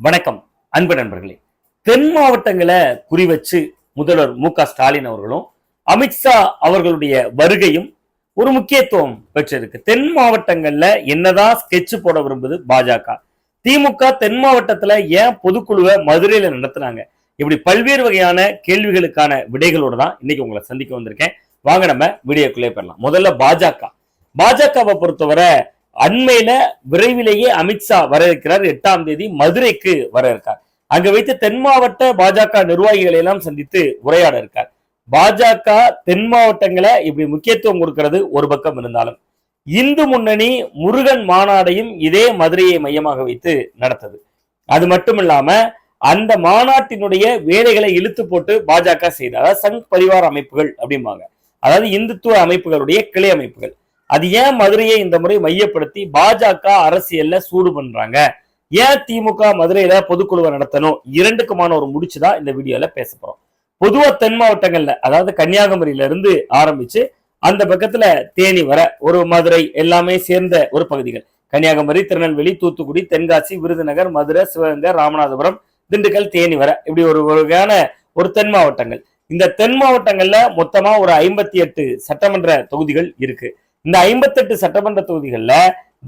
வணக்கம் அன்பு நண்பர்களே. தென் மாவட்டங்களை குறிவச்சு முதல்வர் மு க ஸ்டாலின் அவர்களும் அமித்ஷா அவர்களுடைய வருகையும் ஒரு முக்கியத்துவம் பெற்றிருக்கு. தென் மாவட்டங்கள்ல என்னதான் ஸ்கெட்ச் போட விரும்புது பாஜக. திமுக தென் மாவட்டத்துல ஏன் பொதுக்குழுவை மதுரையில நடத்துனாங்க இப்படி பல்வேறு வகையான கேள்விகளுக்கான விடைகளோடு தான் இன்னைக்கு உங்களை சந்திக்க வந்திருக்கேன். வாங்க நம்ம வீடியோக்குள்ளே போயிடலாம். முதல்ல பாஜக. பாஜகவை பொறுத்தவரை அண்மையில விரைவிலேயே அமித்ஷா வர இருக்கிறார் எட்டாம் தேதி மதுரைக்கு வர இருக்கார் அங்க வைத்து தென் மாவட்ட பாஜக நிர்வாகிகளை எல்லாம் சந்தித்து உரையாட இருக்கார். பாஜக தென் மாவட்டங்களை இப்படி முக்கியத்துவம் கொடுக்கிறது ஒரு பக்கம் இருந்தாலும் இந்து முன்னணி முருகன் மாநாடையும் இதே மதுரையை மையமாக வைத்து நடத்தது. அது மட்டும் இல்லாம அந்த மாநாட்டினுடைய வேலைகளை இழுத்து போட்டு பாஜக செய்த அதாவது சங் பரிவார அமைப்புகள் அப்படிம்பாங்க. அதாவது இந்துத்துவ அமைப்புகளுடைய கிளை அமைப்புகள். அது ஏன் மதுரையை இந்த முறை மையப்படுத்தி பாஜக அரசியல்ல சூடு பண்றாங்க? ஏன் திமுக மதுரையில பொதுக்குழுவை நடத்தணும்? இரண்டுக்குமான ஒரு முடிச்சுதான் இந்த வீடியோல பேச போறோம். பொதுவா தென் மாவட்டங்கள்ல அதாவது கன்னியாகுமரியில இருந்து ஆரம்பிச்சு அந்த பக்கத்துல தேனி வர ஒரு மதுரை எல்லாமே சேர்ந்த ஒரு பகுதிகள். கன்னியாகுமரி திருநெல்வேலி தூத்துக்குடி தென்காசி விருதுநகர் மதுரை சிவகங்கை ராமநாதபுரம் திண்டுக்கல் தேனி வர இப்படி ஒரு வகையான ஒரு தென் மாவட்டங்கள். இந்த தென் மாவட்டங்கள்ல மொத்தமா ஒரு ஐம்பத்தி எட்டு சட்டமன்ற தொகுதிகள் இருக்கு. இந்த ஐம்பத்தெட்டு சட்டமன்ற தொகுதிகள்ல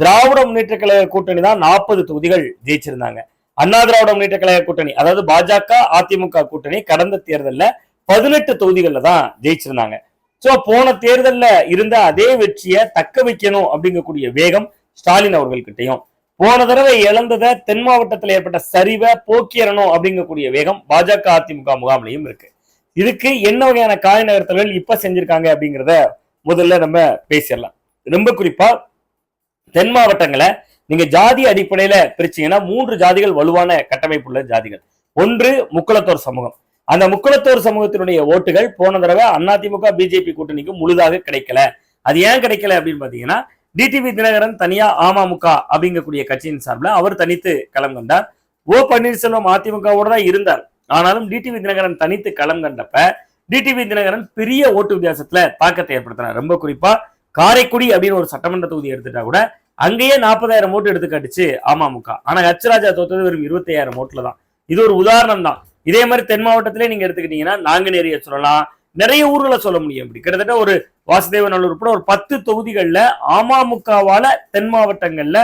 திராவிட முன்னேற்ற கழக கூட்டணி தான் நாற்பது தொகுதிகள் ஜெயிச்சிருந்தாங்க. அண்ணா திராவிட முன்னேற்ற கழக கூட்டணி அதாவது பாஜக அதிமுக கூட்டணி கடந்த தேர்தலில் பதினெட்டு தொகுதிகளில் தான் ஜெயிச்சிருந்தாங்க. சோ போன தேர்தல்ல இருந்த அதே வெற்றியை தக்க வைக்கணும் அப்படிங்கக்கூடிய வேகம் ஸ்டாலின் அவர்கள்கிட்டையும். போன தடவை இழந்ததை தென் மாவட்டத்தில் ஏற்பட்ட சரிவை போக்கியறணும் அப்படிங்கக்கூடிய வேகம் பாஜக அதிமுக முகாமிலையும் இருக்கு. இதுக்கு என்ன வகையான காய நகர்த்தல்கள் இப்ப செஞ்சிருக்காங்க அப்படிங்கிறத முதல்ல நம்ம பேசிடலாம். ரொம்ப குறிப்பா தென் மாவட்டங்களை நீங்க ஜாதி அடிப்படையில பிரிச்சீங்கன்னா மூன்று ஜாதிகள் வலுவான கட்டமைப்புள்ள ஜாதிகள். ஒன்று முக்குளத்தோர் சமூகம். அந்த முக்குளத்தோர் சமூகத்தினுடைய ஓட்டுகள் போன தடவை அதிமுக பிஜேபி கூட்டணிக்கு முழுதாக கிடைக்கல. அது ஏன் கிடைக்கல அப்படின்னு பாத்தீங்கன்னா டிடிவி தினகரன் தனியா அமமுக அப்படிங்கக்கூடிய கட்சியின் சார்பில் அவர் தனித்து களம் கண்டார். ஓ பன்னீர்செல்வம் அதிமுகவோட தான் இருந்தார். ஆனாலும் டிடிவி தினகரன் தனித்து களம் கண்டப்ப டிடிவி தினகரன் பெரிய ஓட்டு வித்தியாசத்துல தாக்கத்தை ஏற்படுத்தினார். ரொம்ப குறிப்பா காரைக்குடி அப்படின்னு ஒரு சட்டமன்ற தொகுதி எடுத்துட்டா கூட அங்கேயே நாற்பதாயிரம் ஓட்டு எடுத்து காட்டுச்சு அமமுக. ஆனா ஹச்ராஜா தோத்தது வெறும் இருபத்தி ஐயாயிரம் ஓட்டுல தான். இது ஒரு உதாரணம் தான். இதே மாதிரி தென் மாவட்டத்திலே நீங்க எடுத்துக்கிட்டீங்கன்னா நாங்குநேரிய சொல்லலாம். நிறைய ஊர்களை சொல்ல முடியும் இப்படி. கிட்டத்தட்ட ஒரு வாசுதேவநல்லூர் உட்பட ஒரு பத்து தொகுதிகளில் அமமுகவால தென் மாவட்டங்கள்ல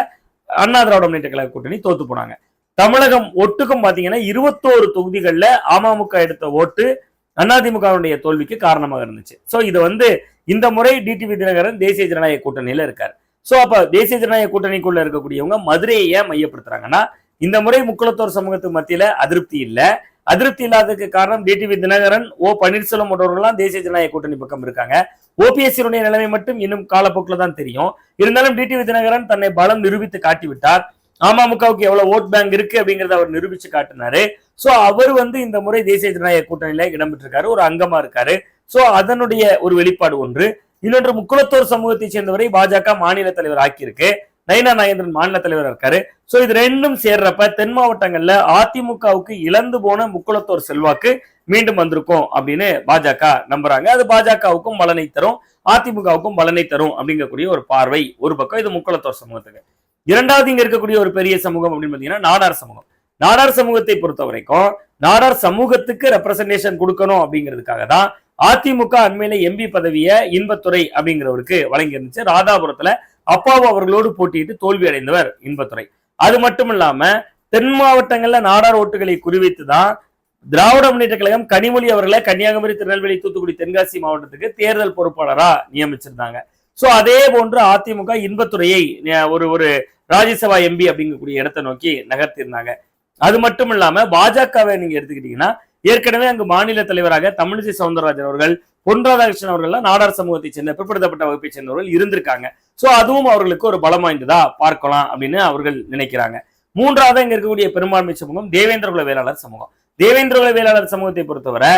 அண்ணா திராவிட முன்னேற்ற கழக கூட்டணி தோத்து போனாங்க. தமிழகம் ஒட்டுக்கும் பாத்தீங்கன்னா இருபத்தோரு தொகுதிகளில் அமமுக எடுத்த ஓட்டு அதிமுகவுடைய தோல்விக்கு காரணமாக இருந்துச்சு. ஸோ இது வந்து இந்த முறை டிடிவி தினகரன் தேசிய ஜனநாயக கூட்டணியில இருக்கார். ஸோ அப்போ தேசிய ஜனநாயக கூட்டணிக்குள்ள இருக்கக்கூடியவங்க மதுரையை ஏன் மையப்படுத்துறாங்கன்னா இந்த முறை முக்குளத்தோர் சமூகத்துக்கு மத்தியில அதிருப்தி இல்லை. அதிருப்தி இல்லாததுக்கு காரணம் டிடிவி தினகரன் ஓ பன்னீர்செல்வம் போன்றவர்கள்லாம் தேசிய ஜனநாயக கூட்டணி பக்கம் இருக்காங்க. ஓபிஎஸ்சியினுடைய நிலைமை மட்டும் இன்னும் காலப்போக்கில் தான் தெரியும். இருந்தாலும் டிடிவி தினகரன் தன்னை பலம் நிரூபித்து காட்டிவிட்டார். அமமுகவுக்கு எவ்வளவு ஓட் பேங்க் இருக்கு அப்படிங்கறத அவர் நிரூபிச்சு காட்டினாரு. சோ அவர் வந்து இந்த முறை தேசிய ஜனநாயக கூட்டணியில இடம்பெற்றிருக்காரு. ஒரு அங்கமா இருக்காரு. சோ அதனுடைய ஒரு வெளிப்பாடு ஒன்று. இன்னொன்று முக்குளத்தோர் சமூகத்தை சேர்ந்தவரை பாஜக மாநில தலைவர் ஆக்கியிருக்கு. நயினா நாகேந்திரன் மாநில தலைவர் இருக்காரு. சோ இது ரெண்டும் சேர்றப்ப தென் மாவட்டங்கள்ல அதிமுகவுக்கு இழந்து போன முக்குளத்தோர் செல்வாக்கு மீண்டும் வந்திருக்கும் அப்படின்னு பாஜக நம்புறாங்க. அது பாஜகவுக்கும் பலனை தரும் அதிமுகவுக்கும் பலனை தரும் அப்படிங்கக்கூடிய ஒரு பார்வை ஒரு பக்கம். இது முக்குளத்தோர் சமூகத்துக்கு. இரண்டாவது இங்க இருக்கக்கூடிய ஒரு பெரிய சமூகம் அப்படின்னு பாத்தீங்கன்னா நாடார் சமூகம். நாடார் சமூகத்தை பொறுத்த வரைக்கும் நாடார் சமூகத்துக்கு ரெப்ரசன்டேஷன் கொடுக்கணும் அப்படிங்கிறதுக்காக தான் அதிமுக அண்மையில எம்பி பதவியை இன்பத்துறை அப்படிங்கிறவருக்கு வழங்கி இருந்துச்சு ராதாபுரத்துல அப்பாவு அவர்களோடு போட்டியிட்டு தோல்வி அடைந்தவர் இன்பத்துறை. அது மட்டும் இல்லாம தென் மாவட்டங்கள்ல நாடார் ஓட்டுகளை குறிவைத்து தான் திராவிட முன்னேற்ற கழகம் கனிமொழி அவர்களை கன்னியாகுமரி திருநெல்வேலி தூத்துக்குடி தென்காசி மாவட்டத்துக்கு தேர்தல் பொறுப்பாளரா நியமிச்சிருந்தாங்க. சோ அதே போன்று அதிமுக இன்பத்துறையை ஒரு ஒரு ராஜ்யசபா எம்பி அப்படிங்கக்கூடிய இடத்தை நோக்கி நகர்த்தியிருந்தாங்க. அது மட்டும் இல்லாம பாஜகவை நீங்க எடுத்துக்கிட்டீங்கன்னா ஏற்கனவே அங்கு மாநில தலைவராக தமிழிசை சவுந்தரராஜன் அவர்கள் பொன் ராதாகிருஷ்ணன் அவர்கள்லாம் நாடார் சமூகத்தை சேர்ந்த பிற்படுத்தப்பட்ட வகுப்பை சேர்ந்தவர்கள் இருந்திருக்காங்க. சோ அதுவும் அவர்களுக்கு ஒரு பலம் வாய்ந்ததா பார்க்கலாம் அப்படின்னு அவர்கள் நினைக்கிறாங்க. மூன்றாவது இங்க இருக்கக்கூடிய பெரும்பான்மை சமூகம் தேவேந்திரகுல வேளாளர் சமூகம். தேவேந்திரகுல வேளாளர் சமூகத்தை பொறுத்தவரை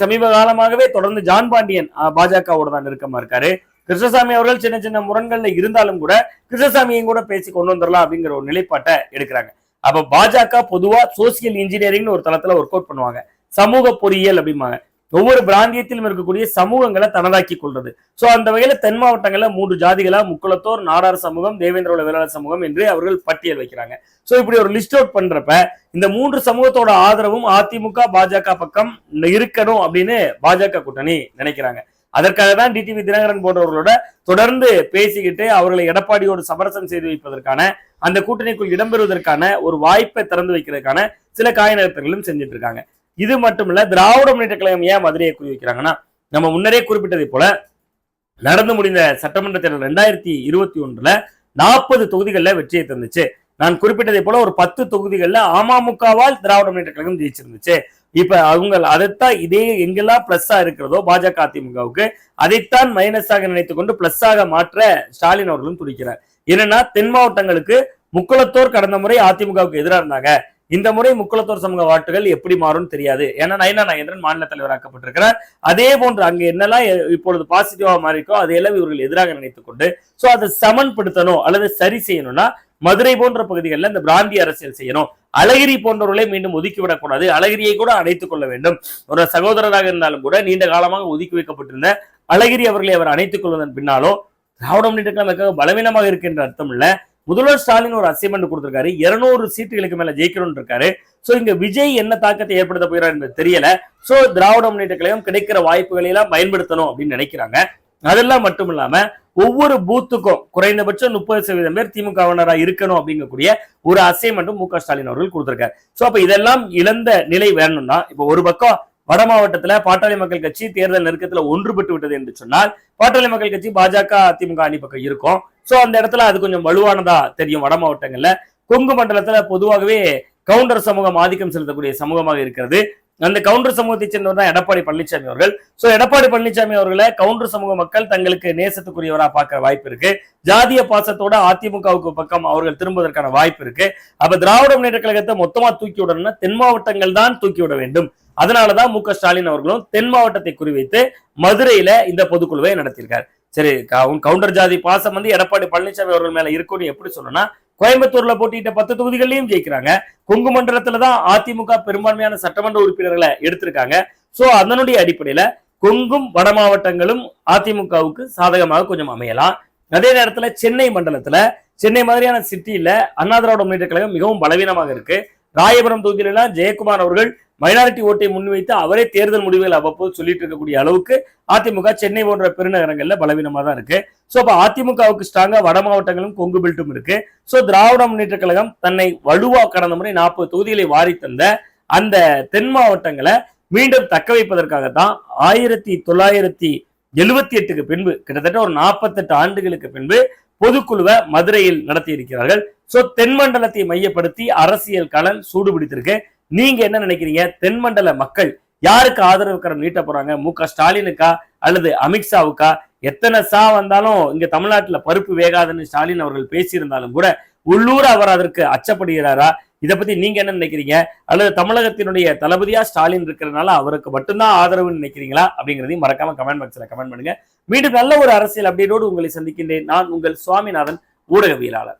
சமீப காலமாகவே தொடர்ந்து ஜான் பாண்டியன் அஹ், பாஜகவோட தான் நெருக்கமா இருக்காரு. கிருஷ்ணசாமி அவர்கள் சின்ன சின்ன முரண்கள்ல இருந்தாலும் கூட கிருஷ்ணசாமியும் கூட பேசி கொண்டு வந்துடலாம் அப்படிங்கிற ஒரு நிலைப்பாட்டை எடுக்கிறாங்க. அப்ப பாஜக பொதுவா சோசியல் இன்ஜினியரிங்னு ஒரு தளத்துல ஒர்க் அவுட் பண்ணுவாங்க. சமூக பொறியியல் அப்படிம்பாங்க. ஒவ்வொரு பிராந்தியத்திலும் இருக்கக்கூடிய சமூகங்களை தனதாக்கி கொள்றது. சோ அந்த வகையில தென் மாவட்டங்கள்ல மூன்று ஜாதிகளா முக்குளத்தோர் நாடார் சமூகம் தேவேந்திர வேளாளர் சமூகம் என்று அவர்கள் பட்டியல் வைக்கிறாங்க. சோ இப்படி ஒரு லிஸ்ட் அவுட் பண்றப்ப இந்த மூன்று சமூகத்தோட ஆதரவும் அதிமுக பாஜக பக்கம் இருக்கணும் அப்படின்னு பாஜக கூட்டணி நினைக்கிறாங்க. அதற்காக தான் டிடிவி தினகரன் போன்றவர்களோட தொடர்ந்து பேசிக்கிட்டு அவர்களை எடப்பாடியோடு சமரசம் செய்து வைப்பதற்கான அந்த கூட்டணிக்குள் இடம்பெறுவதற்கான ஒரு வாய்ப்பை திறந்து வைக்கிறதுக்கான சில காய நிறுத்தங்களும் செஞ்சுட்டு இருக்காங்க. இது மட்டுமல்ல திராவிட முன்னேற்ற கழகம் ஏன் மதுரையை குறி வைக்கிறாங்கன்னா நம்ம முன்னரே குறிப்பிட்டதை போல நடந்து முடிந்த சட்டமன்ற தேர்தல் ரெண்டாயிரத்தி இருபத்தி ஒன்றுல நாற்பது தொகுதிகளில் வெற்றியை தந்துச்சு. நான் குறிப்பிட்டதை போல ஒரு பத்து தொகுதிகளில் அமமுகவால் திராவிட முன்னேற்ற கழகம் ஜெயிச்சிருந்துச்சு. இப்ப அவங்க அதைத்தான் இதே எங்கெல்லாம் பிளஸ்ஸா இருக்கிறதோ பாஜக அதிமுகவுக்கு அதைத்தான் மைனஸாக நினைத்து கொண்டு பிளஸ்ஸாக மாற்ற ஸ்டாலின் அவர்களும் துடிக்கிறார். என்னன்னா தென் மாவட்டங்களுக்கு முக்குளத்தோர் கடந்த முறை அதிமுகவுக்கு எதிராக இருந்தாங்க. இந்த முறை முக்குளத்தோர் சமூக வாட்டுகள் எப்படி மாறும்னு தெரியாது. ஏன்னா நயனா நாகேந்திரன் மாநில தலைவராக்கப்பட்டிருக்கிறார் அதே போன்று அங்க என்னெல்லாம் இப்பொழுது பாசிட்டிவா மாறிக்கோ அதையெல்லாம் இவர்கள் எதிராக நினைத்துக் கொண்டு சோ அதை சமன்படுத்தணும் அல்லது சரி செய்யணும்னா மதுரை போன்ற பகுதிகளில் இந்த பிராந்திய அரசியல் செய்யணும். அழகிரி போன்றவர்களை மீண்டும் ஒதுக்கி விடக்கூடாது. அழகிரியை கூட அணைத்துக் கொள்ள வேண்டும். ஒரு சகோதரராக இருந்தாலும் கூட நீண்ட காலமாக ஒதுக்கி வைக்கப்பட்டிருந்த அழகிரி அவர்களை அவர் அணைத்துக் கொள்வதன் பின்னாலும் திராவிட முன்னேற்ற கழகம் பலவீனமாக இருக்கின்ற அர்த்தம் இல்ல. முதல்வர் ஸ்டாலின் ஒரு அசைன்மெண்ட் கொடுத்திருக்காரு. இருநூறு சீட்டுகளுக்கு மேல ஜெயிக்கணும்னு இருக்காரு. சோ இங்க விஜய் என்ன தாக்கத்தை ஏற்படுத்த போகிறார் என்பது தெரியல. சோ திராவிட முன்னேற்ற கழகம் கிடைக்கிற வாய்ப்புகளை எல்லாம் பயன்படுத்தணும் அப்படின்னு நினைக்கிறாங்க. அதெல்லாம் மட்டும் இல்லாம ஒவ்வொரு பூத்துக்கும் குறைந்தபட்சம் முப்பது சதவீதம் பேர் திமுகவினரா இருக்கணும் அப்படிங்கக்கூடிய ஒரு அசைன்மெண்ட்டும் மு க ஸ்டாலின் அவர்கள் கொடுத்திருக்காரு. சோ அப்ப இதெல்லாம் இழந்த நிலை வேணும்னா இப்ப ஒரு பக்கம் வட மாவட்டத்துல பாட்டாளி மக்கள் கட்சி தேர்தல் நெருக்கத்துல ஒன்றுபட்டு விட்டது என்று சொன்னால் பாட்டாளி மக்கள் கட்சி பாஜக அதிமுக அணி பக்கம் இருக்கும். ஸோ அந்த இடத்துல அது கொஞ்சம் வலுவானதா தெரியும் வட மாவட்டங்கள்ல. கொங்கு மண்டலத்துல பொதுவாகவே கவுண்டர் சமூகம் ஆதிக்கம் செலுத்தக்கூடிய சமூகமாக இருக்கிறது. அந்த கவுண்டர் சமூகத்தை சேர்ந்தவர் தான் எடப்பாடி பழனிசாமி அவர்கள். சோ எடப்பாடி பழனிசாமி அவர்களை கவுண்டர் சமூக மக்கள் தங்களுக்கு நேசத்துக்குரியவரா பார்க்கிற வாய்ப்பு இருக்கு. ஜாதிய பாசத்தோட அதிமுகவுக்கு பக்கம் அவர்கள் திரும்புவதற்கான வாய்ப்பு இருக்கு. அப்ப திராவிட முன்னேற்ற கழகத்தை மொத்தமா தூக்கி விடணும்னா தென் மாவட்டங்கள் தான் தூக்கி விட வேண்டும். அதனாலதான் மு க ஸ்டாலின் அவர்களும் தென் மாவட்டத்தை குறிவைத்து மதுரையில இந்த பொதுக்குழுவை நடத்தியிருக்காரு. சரி கவுண்டர் ஜாதி பாசம் வந்து எடப்பாடி பழனிசாமி அவர்கள் மேல இருக்கும்னு எப்படி சொல்லணும்னா கோயம்புத்தூர்ல போட்டியிட்ட பத்து தொகுதிகள்லயும் ஜெயிக்கிறாங்க. கொங்கு மண்டலத்துல தான் அதிமுக பெரும்பான்மையான சட்டமன்ற உறுப்பினர்களை எடுத்திருக்காங்க. சோ அதனுடைய அடிப்படையில கொங்கும் வட மாவட்டங்களும் அதிமுகவுக்கு சாதகமாக கொஞ்சம் அமையலாம். அதே நேரத்துல சென்னை மண்டலத்துல சென்னை மாதிரியான சிட்டியில அண்ணா திராவிட முன்னேற்ற கழகம் மிகவும் பலவீனமாக இருக்கு. ராயபுரம் தொகுதியில ஜெயக்குமார் அவர்கள் மைனாரிட்டி ஓட்டை முன்வைத்து அவரே தேர்தல் முடிவுகள் அவ்வப்போது சொல்லிட்டு இருக்கக்கூடிய அளவுக்கு அதிமுக சென்னை போன்ற பெருநகரங்களில் பலவீனமாக தான் இருக்கு. ஸோ அப்போ அதிமுகவுக்கு ஸ்ட்ராங்காக வட மாவட்டங்களும் கொங்கு பெல்ட்டும் இருக்கு. ஸோ திராவிட முன்னேற்ற கழகம் தன்னை வலுவா கடந்த முறை நாற்பது தொகுதிகளை வாரி தந்த அந்த தென் மாவட்டங்களை மீண்டும் தக்க வைப்பதற்காகத்தான் ஆயிரத்தி தொள்ளாயிரத்தி எழுபத்தி எட்டுக்கு பின்பு கிட்டத்தட்ட ஒரு நாற்பத்தெட்டு ஆண்டுகளுக்கு பின்பு பொதுக்குழுவை மதுரையில் நடத்தி இருக்கிறார்கள் சோ தென்மண்டலத்தை மையப்படுத்தி அரசியல் களம் சூடு பிடித்திருக்கு நீங்க என்ன நினைக்கிறீங்க? தென்மண்டல மக்கள் யாருக்கு ஆதரவு கரம் நீட்ட போறாங்க? மு க ஸ்டாலினுக்கா அல்லது அமித்ஷாவுக்கா? எத்தனை சா வந்தாலும் இங்க தமிழ்நாட்டுல பருப்பு வேகாதுன்னு ஸ்டாலின் அவர்கள் பேசியிருந்தாலும் கூட உள்ளூர் அவர் அதற்கு அச்சப்படுகிறாரா? இதை பத்தி நீங்க என்ன நினைக்கிறீங்க? அல்லது தமிழகத்தினுடைய தளபதியா ஸ்டாலின் இருக்கிறதுனால அவருக்கு மட்டும்தான் ஆதரவுன்னு நினைக்கிறீங்களா? அப்படிங்கிறதையும் மறக்காம கமெண்ட் பாக்ஸ்ல கமெண்ட் பண்ணுங்க. மீண்டும் நல்ல ஒரு அரசியல் அப்டேட்டோடு உங்களை சந்திக்கின்றேன். நான் உங்கள் சுவாமிநாதன் ஊடகவியலாளர்.